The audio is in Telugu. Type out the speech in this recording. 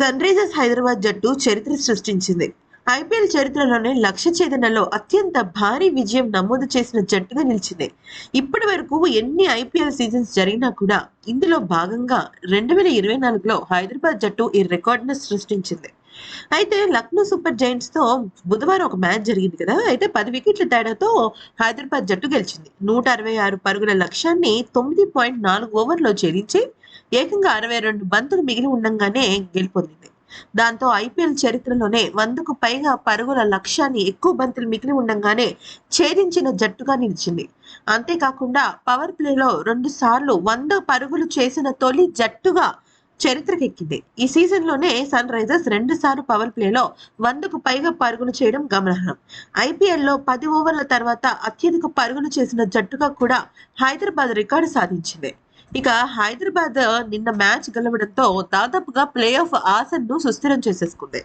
సన్ రైజర్స్ హైదరాబాద్ జట్టు చరిత్ర సృష్టించింది. ఐపీఎల్ చరిత్రలోనే లక్ష్య ఛేదనలో అత్యంత భారీ విజయం నమోదు చేసిన జట్టుగా నిలిచింది. ఇప్పటి వరకు ఎన్ని ఐపీఎల్ సీజన్స్ జరిగినా కూడా ఇందులో భాగంగా రెండు వేల ఇరవై నాలుగులో హైదరాబాద్ జట్టు ఈ రికార్డును సృష్టించింది. అయితే లక్నో సూపర్ జైంట్స్తో బుధవారం ఒక మ్యాచ్ జరిగింది కదా? అయితే పది వికెట్ల తేడాతో హైదరాబాద్ జట్టు గెలిచింది. నూట అరవై ఆరు పరుగుల లక్ష్యాన్ని తొమ్మిది పాయింట్ నాలుగు ఓవర్లో ఛేదించి ఏకంగా అరవై రెండు బంతులు మిగిలి ఉండంగానే గెలుపొందింది దాంతో ఐపీఎల్ చరిత్రలోనే వందకు పైగా పరుగుల లక్ష్యాన్ని ఎక్కువ బంతులు మిగిలి ఉండంగానే ఛేదించిన జట్టుగా నిలిచింది. అంతేకాకుండా పవర్ ప్లేలో రెండు సార్లు వంద పరుగులు చేసిన తొలి జట్టుగా చరిత్రకెక్కింది. ఈ సీజన్లోనే సన్ రైజర్స్ రెండు సార్లు పవర్ ప్లేలో వందకు పైగా పరుగులు చేయడం గమనార్హం. ఐపీఎల్లో పది ఓవర్ల తర్వాత అత్యధిక పరుగులు చేసిన జట్టుగా కూడా హైదరాబాద్ రికార్డు సాధించింది. ఇక హైదరాబాద్ నిన్న మ్యాచ్ గెలవడంతో దాదాపుగా ప్లే ఆఫ్ ఆశను సుస్థిరం చేసేసుకుంది.